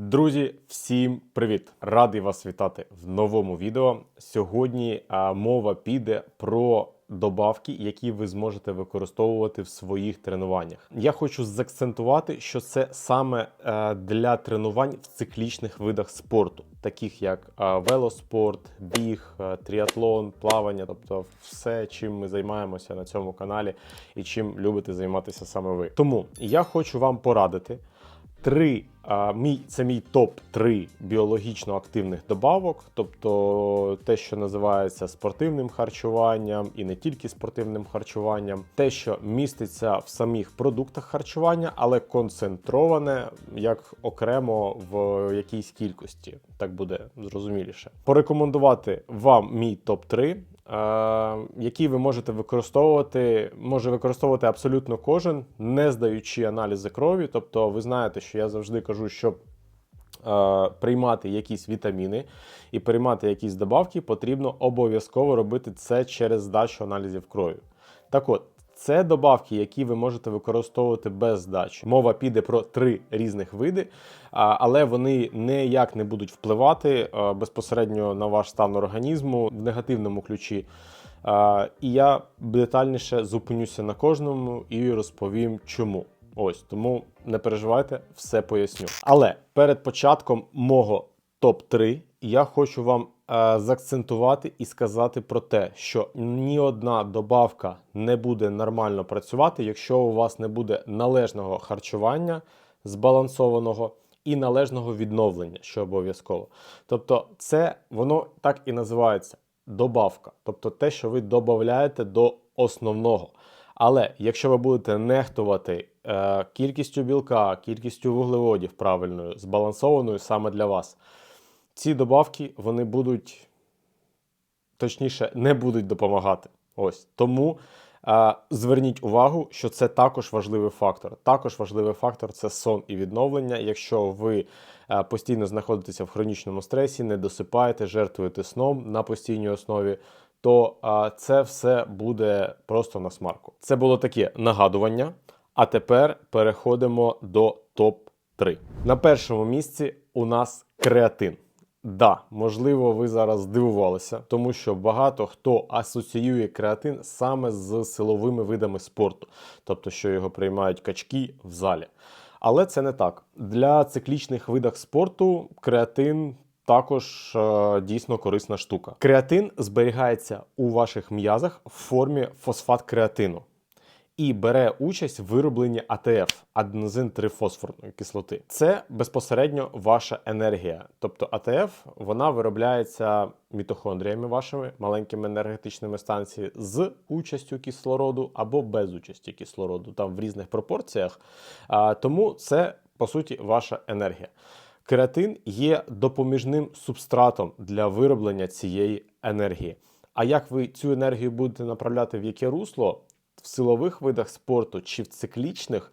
Друзі, всім привіт! Радий вас вітати в новому відео. Сьогодні мова піде про добавки, які ви зможете використовувати в своїх тренуваннях. Я хочу заакцентувати, що це саме е, для тренувань в циклічних видах спорту, таких як е, велоспорт, біг, е, тріатлон, плавання, тобто все, чим ми займаємося на цьому каналі і чим любите займатися саме ви. Тому я хочу вам порадити. Три мій це мій топ-3 біологічно активних добавок, тобто те, що називається спортивним харчуванням, і не тільки спортивним харчуванням, те, що міститься в самих продуктах харчування, але концентроване як окремо в якійсь кількості, так буде зрозуміліше. Порекомендувати вам мій топ-3. Е, які ви можете використовувати, може використовувати абсолютно кожен, не здаючи аналізи крові. Тобто, ви знаєте, що я завжди кажу, щоб е, приймати якісь вітаміни і приймати якісь добавки, потрібно обов'язково робити це через здачу аналізів крові. Так от. Це добавки, які ви можете використовувати без здачі. Мова піде про три різних види, але вони ніяк не будуть впливати безпосередньо на ваш стан організму в негативному ключі. І я детальніше зупинюся на кожному і розповім, чому. Ось тому не переживайте, все поясню. Але перед початком мого топ-3 я хочу вам е, заакцентувати і сказати про те, що ні одна добавка не буде нормально працювати, якщо у вас не буде належного харчування збалансованого і належного відновлення, що обов'язково. Тобто, це воно так і називається добавка, тобто те, що ви додаєте до основного. Але якщо ви будете нехтувати е, кількістю білка, кількістю вуглеводів правильною, збалансованою саме для вас, ці добавки вони будуть, точніше, не будуть допомагати. Ось тому е, зверніть увагу, що це також важливий фактор. Також важливий фактор це сон і відновлення. Якщо ви е, постійно знаходитеся в хронічному стресі, не досипаєте, жертвуєте сном на постійній основі. То а, це все буде просто на смарку. Це було таке нагадування. А тепер переходимо до топ-3. На першому місці у нас креатин. Да, можливо, ви зараз здивувалися, тому що багато хто асоціює креатин саме з силовими видами спорту, тобто, що його приймають качки в залі. Але це не так. Для циклічних видах спорту креатин також е, дійсно корисна штука. Креатин зберігається у ваших м'язах в формі фосфат креатину і бере участь в виробленні АТФ аденозин трифосфорної кислоти. Це безпосередньо ваша енергія. Тобто АТФ вона виробляється мітохондріями вашими маленькими енергетичними станціями з участю кислороду або без участі кислороду, там в різних пропорціях. А, тому це по суті ваша енергія. Кератин є допоміжним субстратом для вироблення цієї енергії. А як ви цю енергію будете направляти в яке русло силових видах спорту чи в циклічних?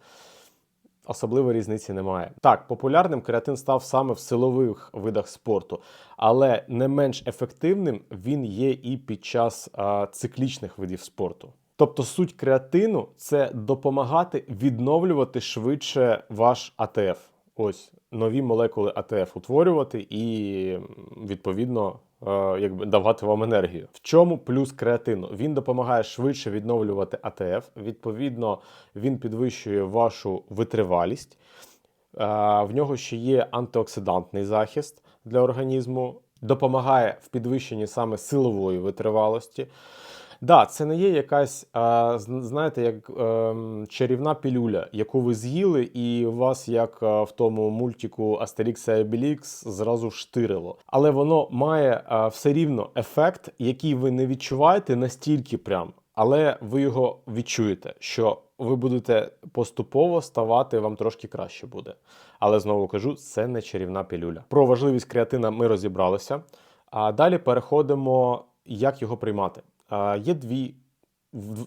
Особливої різниці немає. Так, популярним креатин став саме в силових видах спорту, але не менш ефективним він є і під час а, циклічних видів спорту. Тобто суть креатину це допомагати відновлювати швидше ваш АТФ. Ось нові молекули АТФ утворювати і відповідно е, якби давати вам енергію. В чому плюс креатину? Він допомагає швидше відновлювати АТФ. Відповідно, він підвищує вашу витривалість. Е, В нього ще є антиоксидантний захист для організму, допомагає в підвищенні саме силової витривалості. Да, це не є якась, а, знаєте, як ем, чарівна пілюля, яку ви з'їли, і вас, як а, в тому мультику і Obelix, зразу штирило. Але воно має а, все рівно ефект, який ви не відчуваєте настільки прям, але ви його відчуєте, що ви будете поступово ставати, вам трошки краще буде. Але знову кажу, це не чарівна пілюля. Про важливість креатина ми розібралися. А далі переходимо, як його приймати. Є дві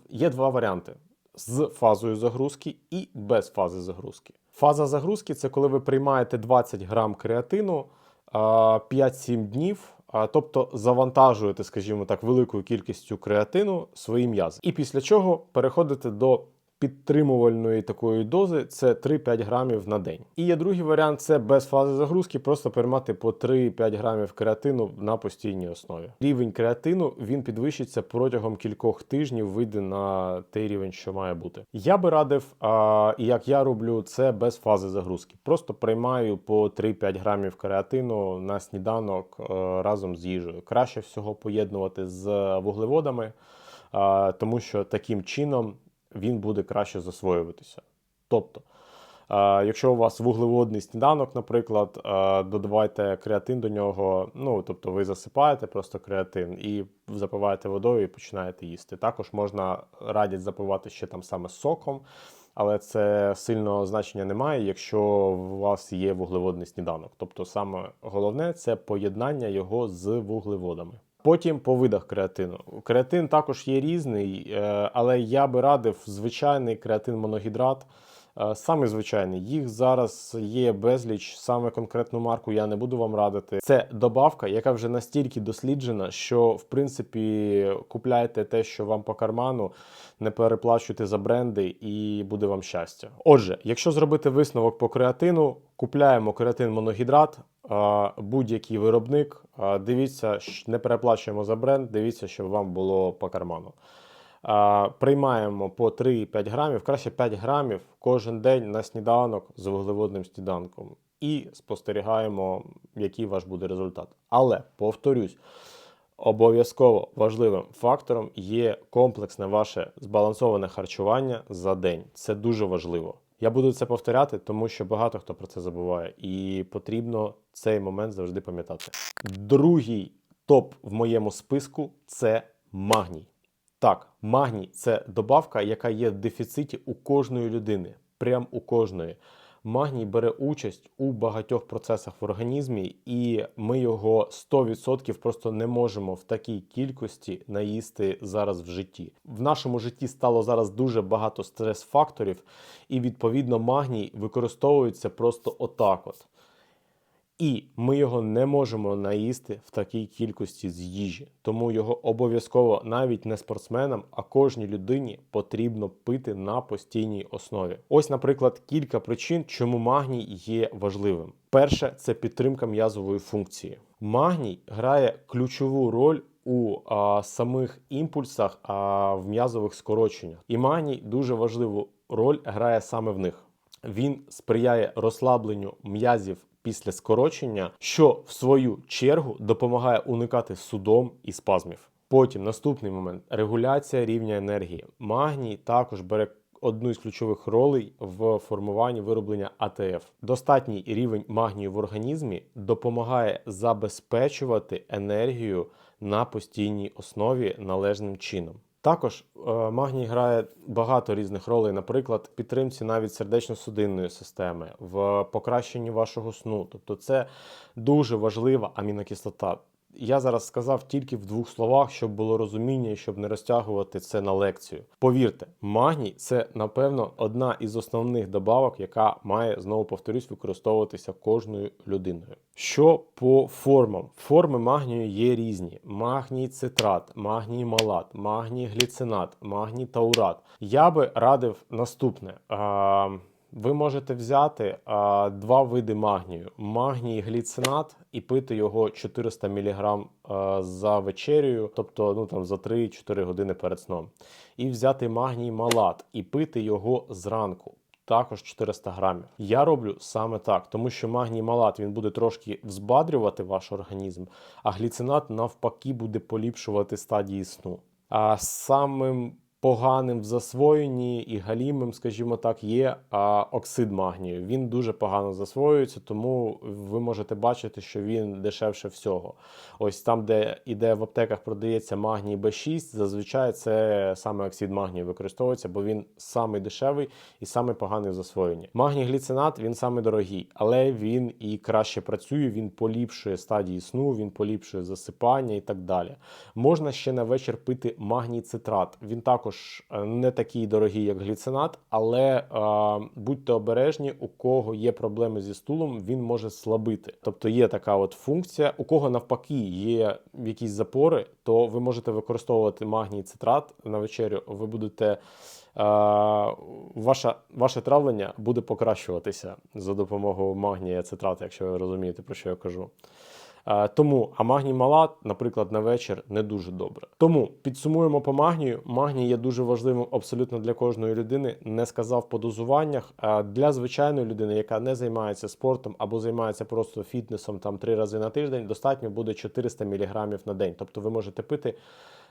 є два варіанти: з фазою загрузки і без фази загрузки. Фаза загрузки це коли ви приймаєте 20 грам креатину 5-7 днів. Тобто завантажуєте, скажімо так, великою кількістю креатину свої м'язи. І після чого переходите до підтримувальної такої дози це 3-5 грамів на день. І є другий варіант це без фази загрузки, просто приймати по 3-5 грамів креатину на постійній основі. Рівень креатину він підвищиться протягом кількох тижнів, вийде на той рівень, що має бути. Я би радив, а, і як я роблю, це без фази загрузки. Просто приймаю по 3-5 грамів креатину на сніданок е, разом з їжею. Краще всього поєднувати з вуглеводами, тому що таким чином він буде краще засвоюватися. Тобто, е, якщо у вас вуглеводний сніданок, наприклад, е, додавайте креатин до нього. Ну, тобто ви засипаєте просто креатин і запиваєте водою і починаєте їсти. Також можна радять запивати ще там саме соком, але це сильного значення немає, якщо у вас є вуглеводний сніданок. Тобто, саме головне це поєднання його з вуглеводами. Потім по видах креатину. Креатин також є різний, е, але я би радив звичайний креатин моногідрат. Е, Саме звичайний. Їх зараз є безліч. Саме конкретну марку я не буду вам радити. Це добавка, яка вже настільки досліджена, що в принципі купляйте те, що вам по карману, не переплачуйте за бренди, і буде вам щастя. Отже, якщо зробити висновок по креатину, купляємо креатин моногідрат, будь-який виробник. Дивіться, щ- не переплачуємо за бренд, дивіться, щоб вам було по карману. Приймаємо по 3-5 грамів, краще 5 грамів кожен день на сніданок з вуглеводним сніданком. І спостерігаємо, який ваш буде результат. Але повторюсь, обов'язково важливим фактором є комплексне ваше збалансоване харчування за день. Це дуже важливо. Я буду це повторяти, тому що багато хто про це забуває, і потрібно цей момент завжди пам'ятати. Другий топ в моєму списку це магній. Так, магній це добавка, яка є в дефіциті у кожної людини, прям у кожної. Магній бере участь у багатьох процесах в організмі, і ми його 100% просто не можемо в такій кількості наїсти зараз в житті. В нашому житті стало зараз дуже багато стрес-факторів, і відповідно магній використовується просто отак. от. І ми його не можемо наїсти в такій кількості з їжі. Тому його обов'язково навіть не спортсменам, а кожній людині потрібно пити на постійній основі. Ось, наприклад, кілька причин, чому магній є важливим. Перше це підтримка м'язової функції. Магній грає ключову роль у а, самих імпульсах а, в м'язових скороченнях. І магній дуже важливу роль грає саме в них. Він сприяє розслабленню м'язів після скорочення, що в свою чергу допомагає уникати судом і спазмів. Потім наступний момент регуляція рівня енергії. Магній також бере одну із ключових ролей в формуванні вироблення АТФ. Достатній рівень магнію в організмі допомагає забезпечувати енергію на постійній основі належним чином. Також е, магній грає багато різних ролей, наприклад, в підтримці навіть сердечно-судинної системи, в покращенні вашого сну. Тобто, це дуже важлива амінокислота. Я зараз сказав тільки в двох словах, щоб було розуміння і щоб не розтягувати це на лекцію. Повірте, магній це напевно одна із основних добавок, яка має знову повторюсь використовуватися кожною людиною. Що по формам? Форми магнію є різні: магній цитрат, магній малат, магній гліцинат, магній таурат. Я би радив наступне. А, ви можете взяти а, два види магнію: магній гліцинат і пити його 400 мг а, за вечерею, тобто ну там за 3-4 години перед сном. І взяти магній малат і пити його зранку. Також 400 грамів. Я роблю саме так, тому що магній малат він буде трошки взбадрювати ваш організм, а гліцинат навпаки буде поліпшувати стадії сну. А самим поганим в засвоєнні і галімим, скажімо так, є оксид магнію. Він дуже погано засвоюється, тому ви можете бачити, що він дешевше всього. Ось там, де іде в аптеках, продається магній Б6, зазвичай це саме оксид магнію використовується, бо він самий дешевий і самий поганий в засвоєнні. Магній гліцинат він самий дорогий, але він і краще працює, він поліпшує стадії сну, він поліпшує засипання і так далі. Можна ще на вечір пити магній цитрат. Він також е, не такий дорогий, як гліцинат, але е, будьте обережні, у кого є проблеми зі стулом, він може слабити. Тобто є така от функція, у кого навпаки є якісь запори, то ви можете використовувати магній цитрат на вечерю. Ви будете ваша, ваше травлення буде покращуватися за допомогою магнія цитрати, якщо ви розумієте, про що я кажу. Е, Тому, а магній малат, наприклад, на вечір не дуже добре. Тому підсумуємо по магнію. Магній є дуже важливим абсолютно для кожної людини. Не сказав по дозуваннях. Для звичайної людини, яка не займається спортом або займається просто фітнесом там три рази на тиждень, достатньо буде 400 мг на день. Тобто ви можете пити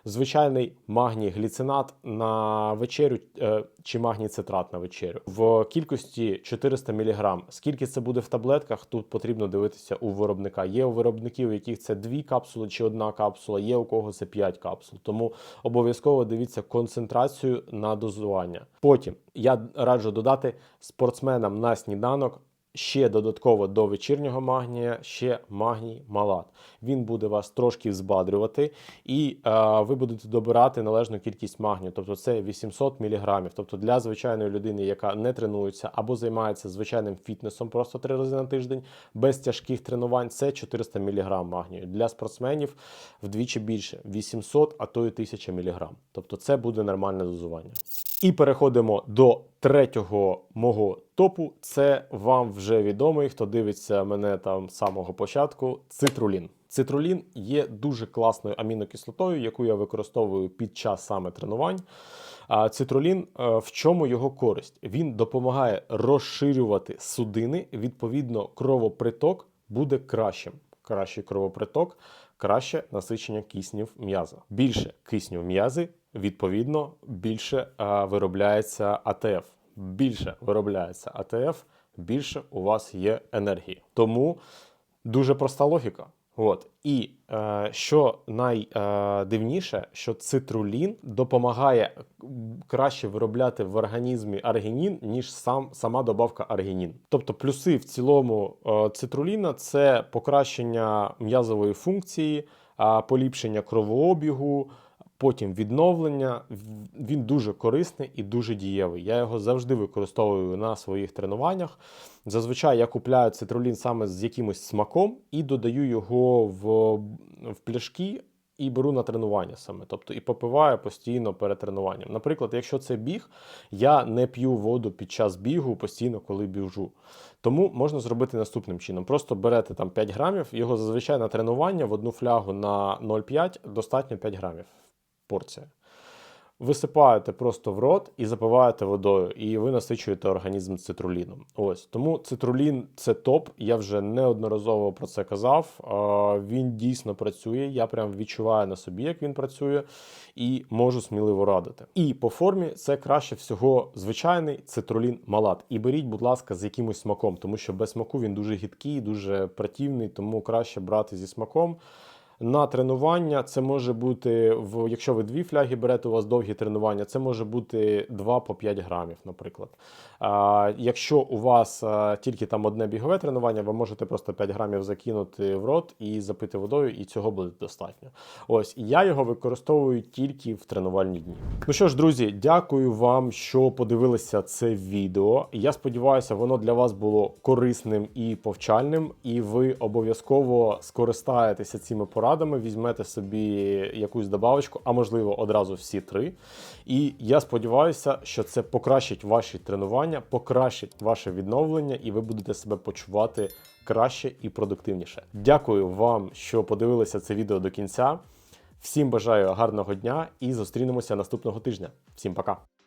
звичайний магній гліцинат на вечерю е, чи магній цитрат на вечерю в кількості 400 мг. Скільки це буде в таблетках? Тут потрібно дивитися у виробника. Є у виробників, у яких це дві капсули чи одна капсула, є у кого це 5 капсул. Тому обов'язково дивіться концентрацію на дозування. Потім я раджу додати спортсменам на сніданок ще додатково до вечірнього магнія, ще магній малат. Він буде вас трошки збадрювати, і е, ви будете добирати належну кількість магнію. Тобто це 800 мг. Тобто для звичайної людини, яка не тренується або займається звичайним фітнесом просто три рази на тиждень, без тяжких тренувань, це 400 мг магнію. Для спортсменів вдвічі більше 800, а то й 1000 мг. Тобто це буде нормальне дозування. І переходимо до третього мого топу. Це вам вже відомий, хто дивиться мене там з самого початку. Цитрулін. Цитрулін є дуже класною амінокислотою, яку я використовую під час саме тренувань. А цитрулін е, в чому його користь? Він допомагає розширювати судини, відповідно, кровоприток буде кращим. Кращий кровоприток, краще насичення киснів м'яза. Більше кисню м'язи, відповідно, більше а, виробляється АТФ. Більше виробляється АТФ, більше у вас є енергії. Тому дуже проста логіка. От і е, що найдивніше, що цитрулін допомагає краще виробляти в організмі аргінін, ніж сам сама добавка аргінін. Тобто, плюси в цілому е, цитруліна це покращення м'язової функції, е, поліпшення кровообігу. Потім відновлення, він дуже корисний і дуже дієвий. Я його завжди використовую на своїх тренуваннях. Зазвичай я купляю цитрулін саме з якимось смаком і додаю його в, в пляшки і беру на тренування саме. Тобто і попиваю постійно перед тренуванням. Наприклад, якщо це біг, я не п'ю воду під час бігу постійно, коли біжу. Тому можна зробити наступним чином: просто берете там 5 грамів, його зазвичай на тренування в одну флягу на 0,5 достатньо 5 грамів порція. Висипаєте просто в рот і запиваєте водою, і ви насичуєте організм цитруліном. Ось тому цитрулін це топ. Я вже неодноразово про це казав. Він дійсно працює. Я прям відчуваю на собі, як він працює, і можу сміливо радити. І по формі це краще всього звичайний цитрулін малат. І беріть, будь ласка, з якимось смаком, тому що без смаку він дуже гідкий, дуже противний, тому краще брати зі смаком. На тренування це може бути в якщо ви дві фляги берете, у вас довгі тренування, це може бути 2 по 5 грамів, наприклад. А, Якщо у вас а, тільки там одне бігове тренування, ви можете просто 5 грамів закинути в рот і запити водою, і цього буде достатньо. Ось я його використовую тільки в тренувальні дні. Ну що ж, друзі, дякую вам, що подивилися це відео. Я сподіваюся, воно для вас було корисним і повчальним, і ви обов'язково скористаєтеся цими порадами порадами, візьмете собі якусь добавочку, а можливо одразу всі три. І я сподіваюся, що це покращить ваші тренування, покращить ваше відновлення, і ви будете себе почувати краще і продуктивніше. Дякую вам, що подивилися це відео до кінця. Всім бажаю гарного дня і зустрінемося наступного тижня. Всім пока!